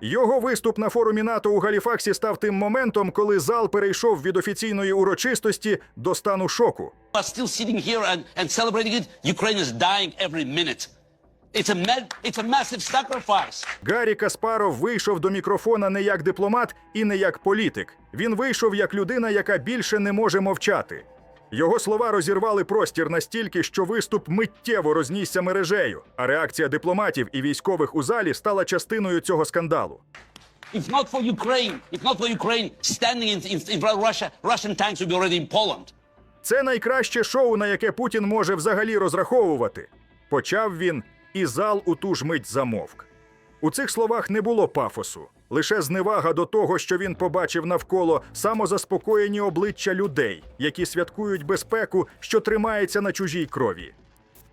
Його виступ на форумі НАТО у Галіфаксі став тим моментом, коли зал перейшов від офіційної урочистості до стану шоку. still sitting here and, and celebrating it. Ukraine is dying every minute. It's a, it's a massive sacrifice. Гаррі Каспаров вийшов до мікрофона не як дипломат і не як політик. Він вийшов як людина, яка більше не може мовчати. Його слова розірвали простір настільки, що виступ миттєво рознісся мережею, а реакція дипломатів і військових у залі стала частиною цього скандалу. If not for Ukraine, if not for Ukraine standing in, in, in Russia, Russian tanks would be already in Poland. Це найкраще шоу, на яке Путін може взагалі розраховувати. Почав він, і зал у ту ж мить замовк. У цих словах не було пафосу, лише зневага до того, що він побачив навколо самозаспокоєні обличчя людей, які святкують безпеку, що тримається на чужій крові.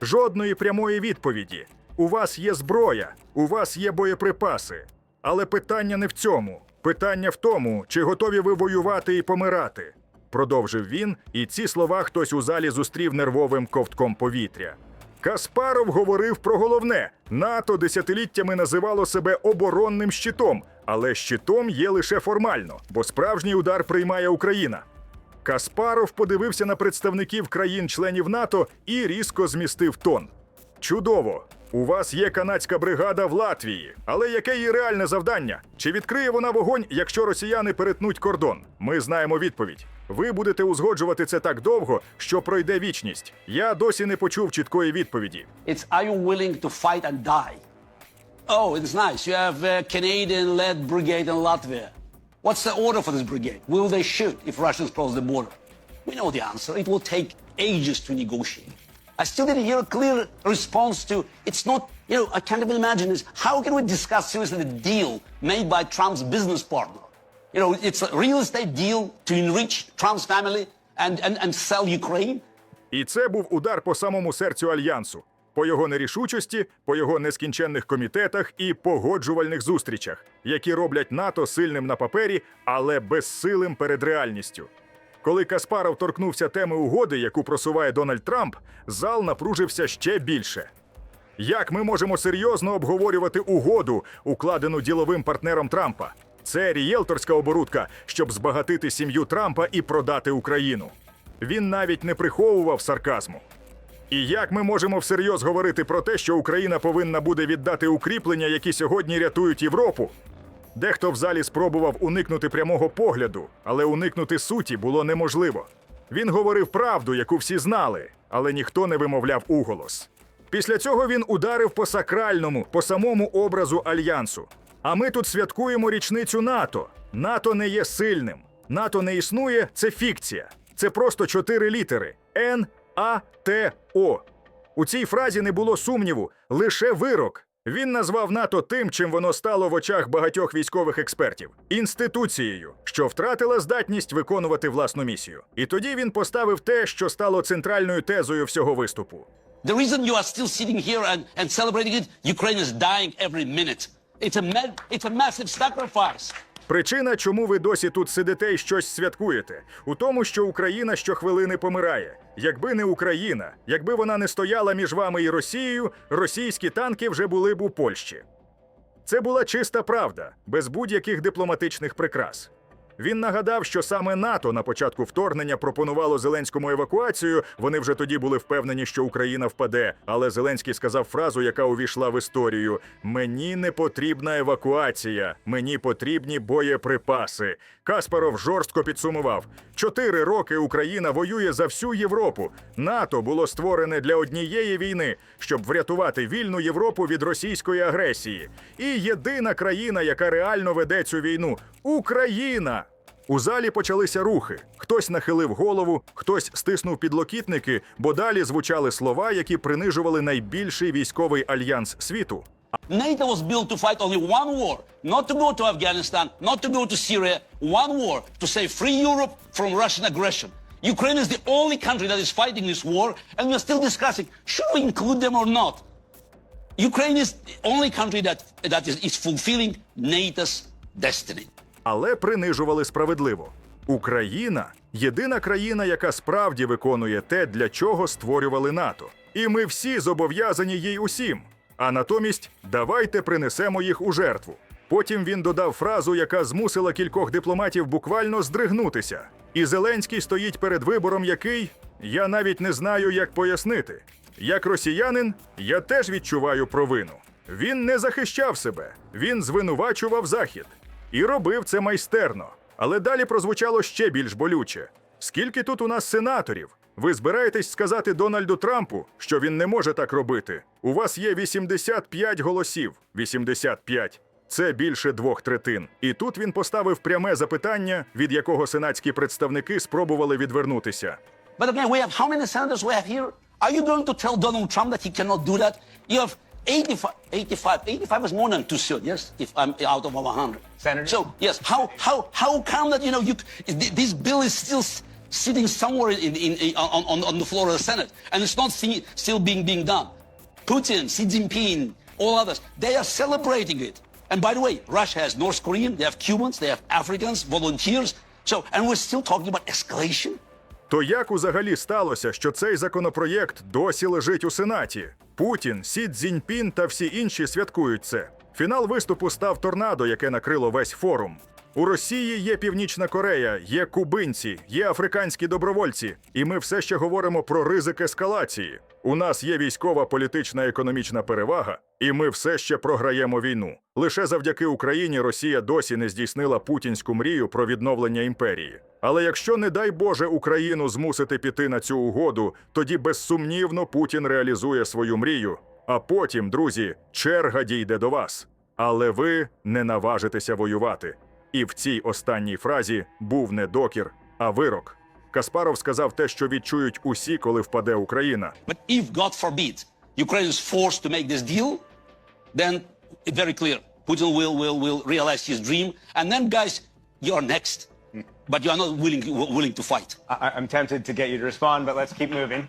Жодної прямої відповіді. У вас є зброя, у вас є боєприпаси. Але питання не в цьому. Питання в тому, чи готові ви воювати і помирати. Продовжив він, і ці слова хтось у залі зустрів нервовим ковтком повітря. Каспаров говорив про головне: НАТО десятиліттями називало себе оборонним щитом, але щитом є лише формально, бо справжній удар приймає Україна. Каспаров подивився на представників країн-членів НАТО і різко змістив тон. Чудово! У вас є канадська бригада в Латвії, але яке її реальне завдання? Чи відкриє вона вогонь, якщо росіяни перетнуть кордон? Ми знаємо відповідь. Ви будете узгоджувати це так довго, що пройде вічність. Я досі не почув чіткої відповіді. It's are you willing to fight and die? Oh, it's nice. You have a Canadian-led brigade in Latvia. What's the order for this brigade? Will they shoot if Russians cross the border? We know the answer. It will take ages to negotiate. I still didn't hear a clear response to it's not, you know, I can't even imagine this. How can we discuss seriously the deal made by Trump's business partner? You know, it's a real estate deal to enrich Trump's family and, and, and sell Ukraine. І це був удар по самому серцю альянсу, По його нерішучості, по його нескінченних комітетах і погоджувальних зустрічах, які роблять НАТО сильним на папері, але безсилим перед реальністю. Коли Каспаров торкнувся теми угоди, яку просуває Дональд Трамп, зал напружився ще більше. Як ми можемо серйозно обговорювати угоду, укладену діловим партнером Трампа? Це рієлторська оборудка, щоб збагатити сім'ю Трампа і продати Україну. Він навіть не приховував сарказму. І як ми можемо всерйоз говорити про те, що Україна повинна буде віддати укріплення, які сьогодні рятують Європу? Дехто в залі спробував уникнути прямого погляду, але уникнути суті було неможливо. Він говорив правду, яку всі знали, але ніхто не вимовляв уголос. Після цього він ударив по сакральному, по самому образу альянсу. А ми тут святкуємо річницю НАТО. НАТО не є сильним. НАТО не існує, це фікція. Це просто чотири літери: Н, А, Т, О. У цій фразі не було сумніву, лише вирок. Він назвав НАТО тим, чим воно стало в очах багатьох військових експертів інституцією, що втратила здатність виконувати власну місію. І тоді він поставив те, що стало центральною тезою всього виступу. The reason you are still sitting here and, and celebrating it, Ukraine is dying every minute. It's a, it's a massive sacrifice. Причина, чому ви досі тут сидите і щось святкуєте, у тому, що Україна щохвилини помирає. Якби не Україна, якби вона не стояла між вами і Росією, російські танки вже були б у Польщі. Це була чиста правда, без будь-яких дипломатичних прикрас. Він нагадав, що саме НАТО на початку вторгнення пропонувало Зеленському евакуацію. Вони вже тоді були впевнені, що Україна впаде. Але Зеленський сказав фразу, яка увійшла в історію: Мені не потрібна евакуація, мені потрібні боєприпаси. Каспаров жорстко підсумував: чотири роки Україна воює за всю Європу. НАТО було створене для однієї війни, щоб врятувати вільну Європу від російської агресії. І єдина країна, яка реально веде цю війну Україна. У залі почалися рухи. Хтось нахилив голову, хтось стиснув підлокітники, бо далі звучали слова, які принижували найбільший військовий альянс світу. NATO was built to fight only one war, not to go to Afghanistan, not to go to Syria, one war to save free Europe from Russian aggression. Ukraine is the only country that is fighting this war, and we're still discussing should we include them or not. Ukraine is the only country that, that is, is fulfilling NATO's destiny. Але принижували справедливо. Україна єдина країна, яка справді виконує те, для чого створювали НАТО. І ми всі зобов'язані їй усім. А натомість давайте принесемо їх у жертву. Потім він додав фразу, яка змусила кількох дипломатів буквально здригнутися. І Зеленський стоїть перед вибором, який я навіть не знаю, як пояснити. Як росіянин, я теж відчуваю провину. Він не захищав себе, він звинувачував Захід і робив це майстерно. Але далі прозвучало ще більш болюче. Скільки тут у нас сенаторів? Ви збираєтесь сказати Дональду Трампу, що він не може так робити? У вас є 85 голосів. 85. Це більше двох третин. І тут він поставив пряме запитання, від якого сенатські представники спробували відвернутися. But again, we have how many senators we have here? 85, 85, 85 is more than two should, yes? If I'm out of 100. Senator? So, yes, how, how, how come that, you know, you, this bill is still sitting somewhere in, in, in, on, on, on the floor of the Senate, and it's not see, still being, being done? Putin, Xi Jinping, all others, they are celebrating it. And by the way, Russia has North Korean, they have Cubans, they have Africans, volunteers. So, and we're still talking about escalation? То як узагалі сталося, що цей законопроєкт досі лежить у Сенаті? Путін, Сі Цзіньпін та всі інші святкують це. Фінал виступу став торнадо, яке накрило весь форум. У Росії є Північна Корея, є кубинці, є африканські добровольці, і ми все ще говоримо про ризик ескалації. У нас є військова, політична, економічна перевага, і ми все ще програємо війну. Лише завдяки Україні Росія досі не здійснила путінську мрію про відновлення імперії. Але якщо, не дай Боже, Україну змусити піти на цю угоду, тоді безсумнівно Путін реалізує свою мрію. А потім, друзі, черга дійде до вас. Але ви не наважитеся воювати. І в цій останній фразі був не докір, а вирок. Каспаров сказав те, що відчують усі, коли впаде Україна. But if, God forbid, Ukraine is forced to make this deal, then it's very clear. Putin will, will, will realize his dream. And then, guys, you're next. But you are not willing, willing to fight. I, I'm tempted to get you to respond, but let's keep moving.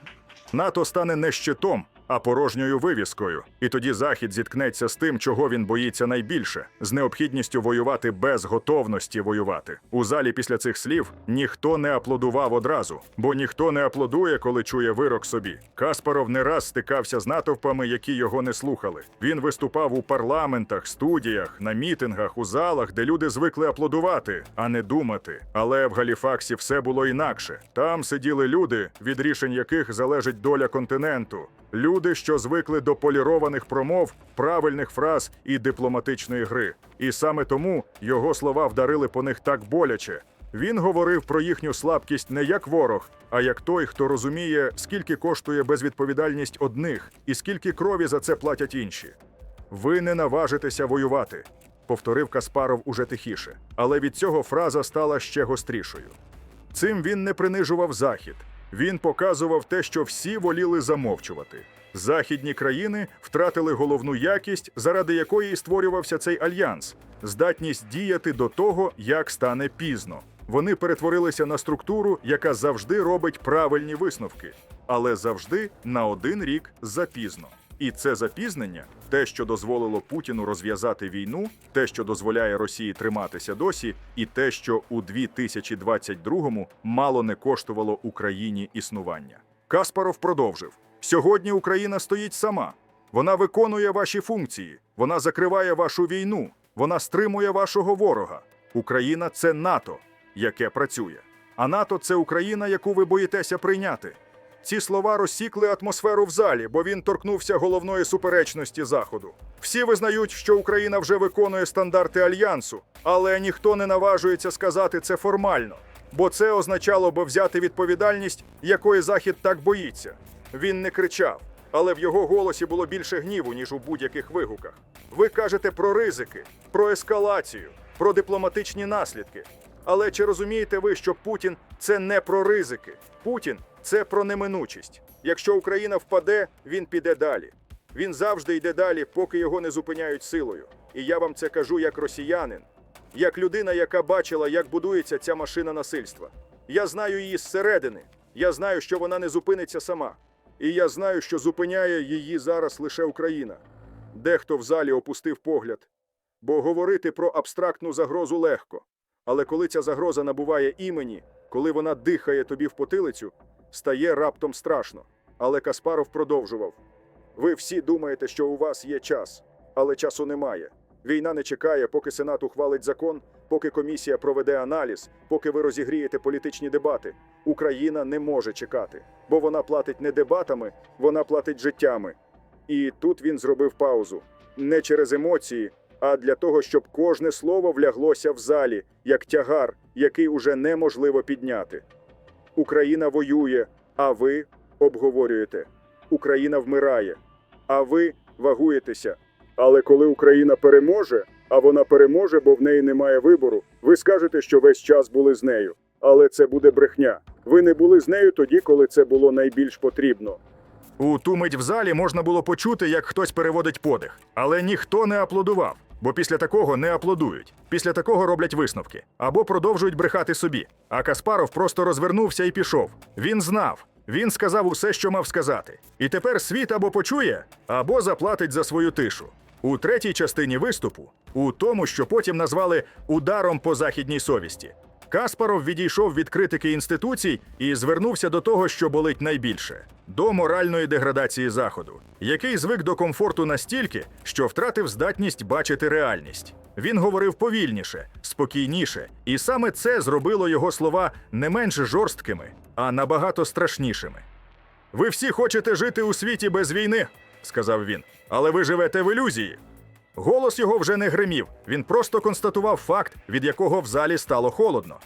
НАТО стане не щитом, а порожньою вивіскою. І тоді Захід зіткнеться з тим, чого він боїться найбільше з необхідністю воювати без готовності воювати. У залі після цих слів ніхто не аплодував одразу, бо ніхто не аплодує, коли чує вирок собі. Каспаров не раз стикався з натовпами, які його не слухали. Він виступав у парламентах, студіях, на мітингах, у залах, де люди звикли аплодувати, а не думати. Але в Галіфаксі все було інакше. Там сиділи люди, від рішень яких залежить доля континенту. Люди, що звикли до полірованих промов, правильних фраз і дипломатичної гри. І саме тому його слова вдарили по них так боляче. Він говорив про їхню слабкість не як ворог, а як той, хто розуміє, скільки коштує безвідповідальність одних і скільки крові за це платять інші. Ви не наважитеся воювати, повторив Каспаров уже тихіше, але від цього фраза стала ще гострішою. Цим він не принижував Захід. Він показував те, що всі воліли замовчувати. Західні країни втратили головну якість, заради якої створювався цей альянс здатність діяти до того, як стане пізно. Вони перетворилися на структуру, яка завжди робить правильні висновки, але завжди на один рік запізно. І це запізнення, те, що дозволило Путіну розв'язати війну, те, що дозволяє Росії триматися досі, і те, що у 2022-му мало не коштувало Україні існування. Каспаров продовжив: сьогодні Україна стоїть сама. Вона виконує ваші функції, вона закриває вашу війну, вона стримує вашого ворога. Україна це НАТО, яке працює. А НАТО це Україна, яку ви боїтеся прийняти. Ці слова розсікли атмосферу в залі, бо він торкнувся головної суперечності Заходу. Всі визнають, що Україна вже виконує стандарти альянсу, але ніхто не наважується сказати це формально, бо це означало би взяти відповідальність, якої Захід так боїться. Він не кричав, але в його голосі було більше гніву, ніж у будь-яких вигуках. Ви кажете про ризики, про ескалацію, про дипломатичні наслідки. Але чи розумієте ви, що Путін це не про ризики? Путін це про неминучість. Якщо Україна впаде, він піде далі. Він завжди йде далі, поки його не зупиняють силою. І я вам це кажу як росіянин, як людина, яка бачила, як будується ця машина насильства. Я знаю її зсередини. Я знаю, що вона не зупиниться сама. І я знаю, що зупиняє її зараз лише Україна. Дехто в залі опустив погляд, бо говорити про абстрактну загрозу легко. Але коли ця загроза набуває імені, коли вона дихає тобі в потилицю, стає раптом страшно. Але Каспаров продовжував: ви всі думаєте, що у вас є час, але часу немає. Війна не чекає, поки Сенат ухвалить закон, поки комісія проведе аналіз, поки ви розігрієте політичні дебати. Україна не може чекати, бо вона платить не дебатами, вона платить життями. І тут він зробив паузу не через емоції, а для того, щоб кожне слово вляглося в залі, як тягар, який уже неможливо підняти. Україна воює, а ви обговорюєте. Україна вмирає, а ви вагуєтеся. Але коли Україна переможе, а вона переможе, бо в неї немає вибору, ви скажете, що весь час були з нею. Але це буде брехня. Ви не були з нею тоді, коли це було найбільш потрібно. У ту мить в залі можна було почути, як хтось переводить подих, але ніхто не аплодував. Бо після такого не аплодують. Після такого роблять висновки або продовжують брехати собі. А Каспаров просто розвернувся і пішов. Він знав. Він сказав усе, що мав сказати. І тепер світ або почує, або заплатить за свою тишу. У третій частині виступу, у тому, що потім назвали ударом по західній совісті, Каспаров відійшов від критики інституцій і звернувся до того, що болить найбільше до моральної деградації Заходу, який звик до комфорту настільки, що втратив здатність бачити реальність. Він говорив повільніше, спокійніше, і саме це зробило його слова не менш жорсткими, а набагато страшнішими. Ви всі хочете жити у світі без війни, сказав він, але ви живете в ілюзії. Голос його вже не гримів, він просто констатував факт, від якого в залі стало холодно.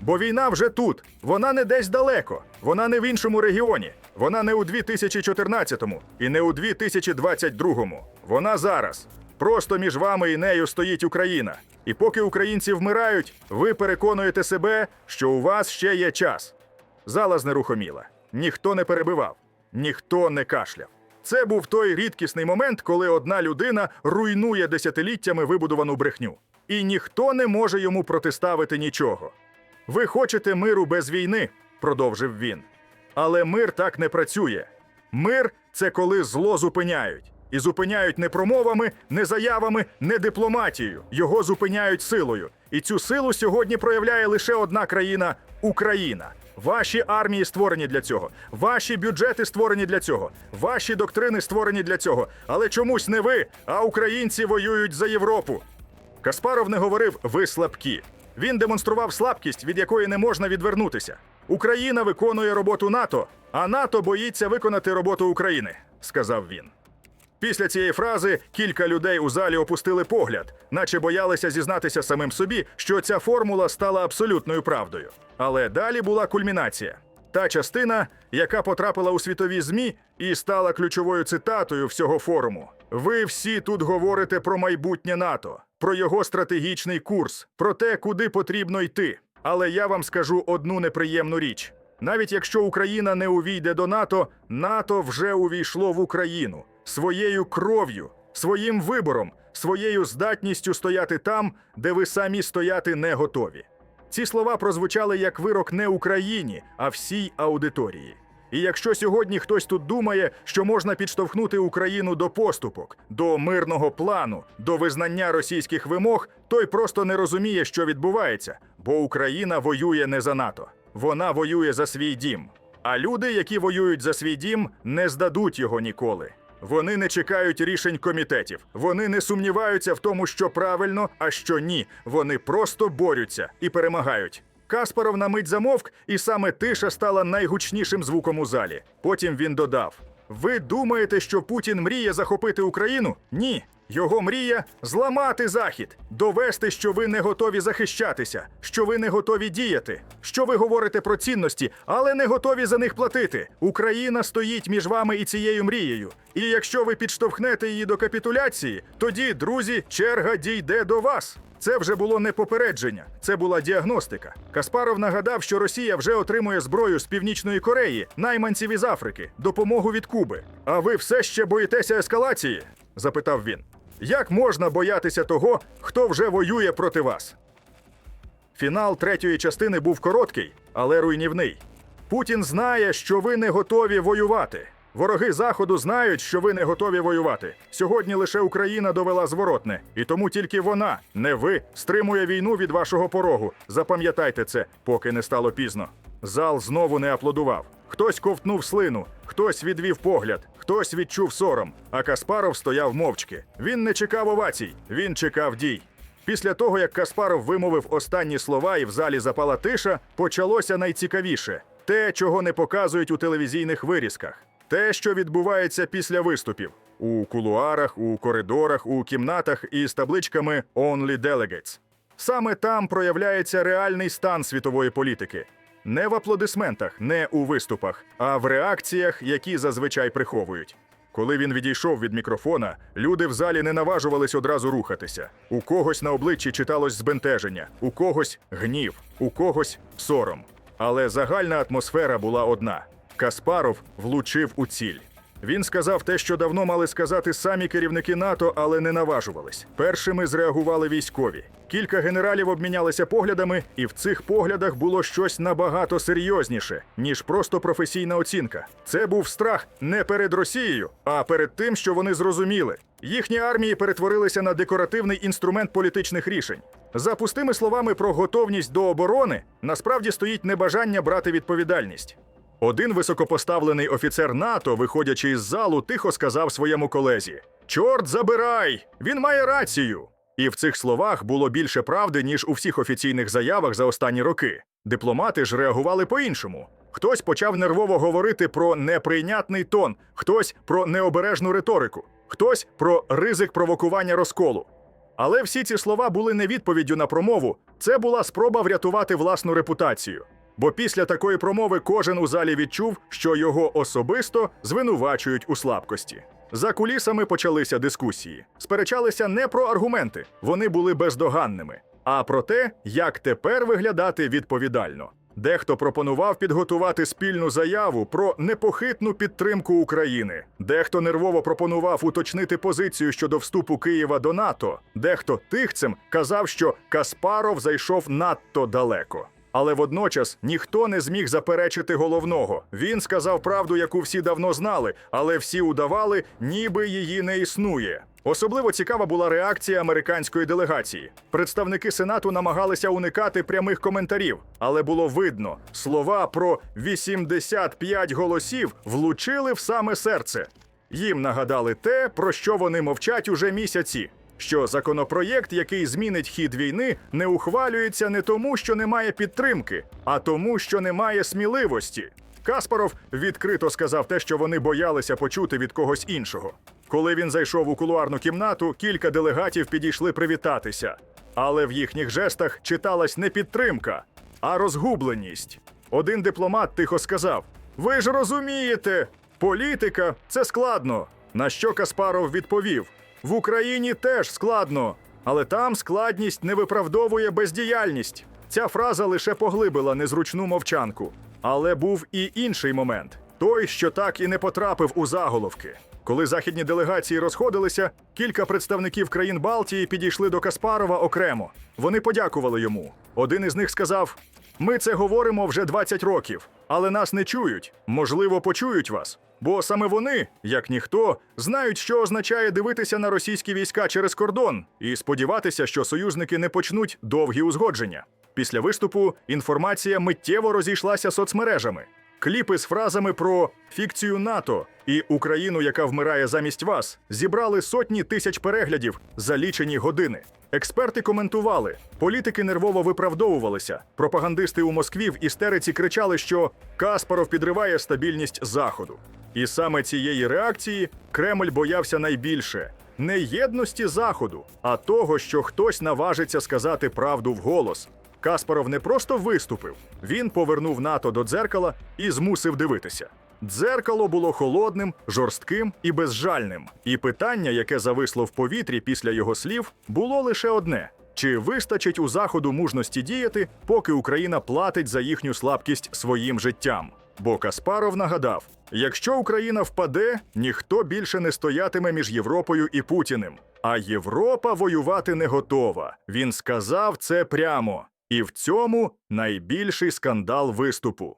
Бо війна вже тут, вона не десь далеко, вона не в іншому регіоні, вона не у 2014-му і не у 2022-му. Вона зараз. Просто між вами і нею стоїть Україна. І поки українці вмирають, ви переконуєте себе, що у вас ще є час. Зала знерухоміла. Ніхто не перебивав, ніхто не кашляв. Це був той рідкісний момент, коли одна людина руйнує десятиліттями вибудовану брехню. І ніхто не може йому протиставити нічого. Ви хочете миру без війни, продовжив він. Але мир так не працює. Мир це коли зло зупиняють. І зупиняють не промовами, не заявами, не дипломатією. Його зупиняють силою. І цю силу сьогодні проявляє лише одна країна Україна. Ваші армії створені для цього, ваші бюджети створені для цього, ваші доктрини створені для цього. Але чомусь не ви, а українці воюють за Європу. Каспаров не говорив ви слабкі. Він демонстрував слабкість, від якої не можна відвернутися. Україна виконує роботу НАТО, а НАТО боїться виконати роботу України, сказав він. Після цієї фрази кілька людей у залі опустили погляд, наче боялися зізнатися самим собі, що ця формула стала абсолютною правдою. Але далі була кульмінація. Та частина, яка потрапила у світові ЗМІ і стала ключовою цитатою всього форуму. Ви всі тут говорите про майбутнє НАТО, про його стратегічний курс, про те, куди потрібно йти. Але я вам скажу одну неприємну річ: навіть якщо Україна не увійде до НАТО, НАТО вже увійшло в Україну своєю кров'ю, своїм вибором, своєю здатністю стояти там, де ви самі стояти не готові. Ці слова прозвучали як вирок не Україні, а всій аудиторії. І якщо сьогодні хтось тут думає, що можна підштовхнути Україну до поступок, до мирного плану, до визнання російських вимог, той просто не розуміє, що відбувається, бо Україна воює не за НАТО, вона воює за свій дім. А люди, які воюють за свій дім, не здадуть його ніколи. Вони не чекають рішень комітетів. Вони не сумніваються в тому, що правильно, а що ні. Вони просто борються і перемагають. Каспаров на мить замовк, і саме тиша стала найгучнішим звуком у залі. Потім він додав: Ви думаєте, що Путін мріє захопити Україну? Ні. Його мрія зламати захід, довести, що ви не готові захищатися, що ви не готові діяти, що ви говорите про цінності, але не готові за них платити. Україна стоїть між вами і цією мрією. І якщо ви підштовхнете її до капітуляції, тоді, друзі, черга дійде до вас. Це вже було не попередження, це була діагностика. Каспаров нагадав, що Росія вже отримує зброю з Північної Кореї, найманців із Африки, допомогу від Куби. А ви все ще боїтеся ескалації? запитав він. Як можна боятися того, хто вже воює проти вас? Фінал третьої частини був короткий, але руйнівний. Путін знає, що ви не готові воювати. Вороги Заходу знають, що ви не готові воювати. Сьогодні лише Україна довела зворотне, і тому тільки вона, не ви, стримує війну від вашого порогу. Запам'ятайте це, поки не стало пізно. Зал знову не аплодував. Хтось ковтнув слину, хтось відвів погляд, хтось відчув сором. А Каспаров стояв мовчки. Він не чекав овацій, він чекав дій. Після того, як Каспаров вимовив останні слова і в залі запала тиша, почалося найцікавіше те, чого не показують у телевізійних вирізках. Те, що відбувається після виступів у кулуарах, у коридорах, у кімнатах із табличками «Only Delegates». Саме там проявляється реальний стан світової політики. Не в аплодисментах, не у виступах, а в реакціях, які зазвичай приховують. Коли він відійшов від мікрофона, люди в залі не наважувались одразу рухатися. У когось на обличчі читалось збентеження, у когось гнів, у когось сором. Але загальна атмосфера була одна: Каспаров влучив у ціль. Він сказав те, що давно мали сказати самі керівники НАТО, але не наважувались. Першими зреагували військові. Кілька генералів обмінялися поглядами, і в цих поглядах було щось набагато серйозніше, ніж просто професійна оцінка. Це був страх не перед Росією, а перед тим, що вони зрозуміли. Їхні армії перетворилися на декоративний інструмент політичних рішень. За пустими словами про готовність до оборони насправді стоїть небажання брати відповідальність. Один високопоставлений офіцер НАТО, виходячи із залу, тихо сказав своєму колезі: Чорт забирай! Він має рацію! І в цих словах було більше правди, ніж у всіх офіційних заявах за останні роки. Дипломати ж реагували по-іншому. Хтось почав нервово говорити про неприйнятний тон, хтось про необережну риторику, хтось про ризик провокування розколу. Але всі ці слова були не відповіддю на промову, це була спроба врятувати власну репутацію. Бо після такої промови кожен у залі відчув, що його особисто звинувачують у слабкості. За кулісами почалися дискусії. Сперечалися не про аргументи, вони були бездоганними, а про те, як тепер виглядати відповідально. Дехто пропонував підготувати спільну заяву про непохитну підтримку України. Дехто нервово пропонував уточнити позицію щодо вступу Києва до НАТО. Дехто тихцем казав, що Каспаров зайшов надто далеко. Але водночас ніхто не зміг заперечити головного. Він сказав правду, яку всі давно знали, але всі удавали, ніби її не існує. Особливо цікава була реакція американської делегації. Представники сенату намагалися уникати прямих коментарів, але було видно, слова про 85 голосів влучили в саме серце. Їм нагадали те, про що вони мовчать уже місяці. Що законопроєкт, який змінить хід війни, не ухвалюється не тому, що немає підтримки, а тому, що немає сміливості. Каспаров відкрито сказав те, що вони боялися почути від когось іншого. Коли він зайшов у кулуарну кімнату, кілька делегатів підійшли привітатися, але в їхніх жестах читалась не підтримка, а розгубленість. Один дипломат тихо сказав: Ви ж розумієте, політика це складно. На що Каспаров відповів: в Україні теж складно, але там складність не виправдовує бездіяльність. Ця фраза лише поглибила незручну мовчанку. Але був і інший момент той, що так і не потрапив у заголовки. Коли західні делегації розходилися, кілька представників країн Балтії підійшли до Каспарова окремо. Вони подякували йому. Один із них сказав: Ми це говоримо вже 20 років, але нас не чують. Можливо, почують вас. Бо саме вони, як ніхто, знають, що означає дивитися на російські війська через кордон і сподіватися, що союзники не почнуть довгі узгодження. Після виступу інформація миттєво розійшлася соцмережами. Кліпи з фразами про фікцію НАТО і Україну, яка вмирає замість вас, зібрали сотні тисяч переглядів за лічені години. Експерти коментували, політики нервово виправдовувалися. Пропагандисти у Москві в істериці кричали, що Каспаров підриває стабільність Заходу. І саме цієї реакції Кремль боявся найбільше не єдності Заходу, а того, що хтось наважиться сказати правду вголос. Каспаров не просто виступив, він повернув НАТО до дзеркала і змусив дивитися. Дзеркало було холодним, жорстким і безжальним. І питання, яке зависло в повітрі після його слів, було лише одне: чи вистачить у заходу мужності діяти, поки Україна платить за їхню слабкість своїм життям? Бо Каспаров нагадав: якщо Україна впаде, ніхто більше не стоятиме між Європою і Путіним. А Європа воювати не готова. Він сказав це прямо. І в цьому найбільший скандал виступу.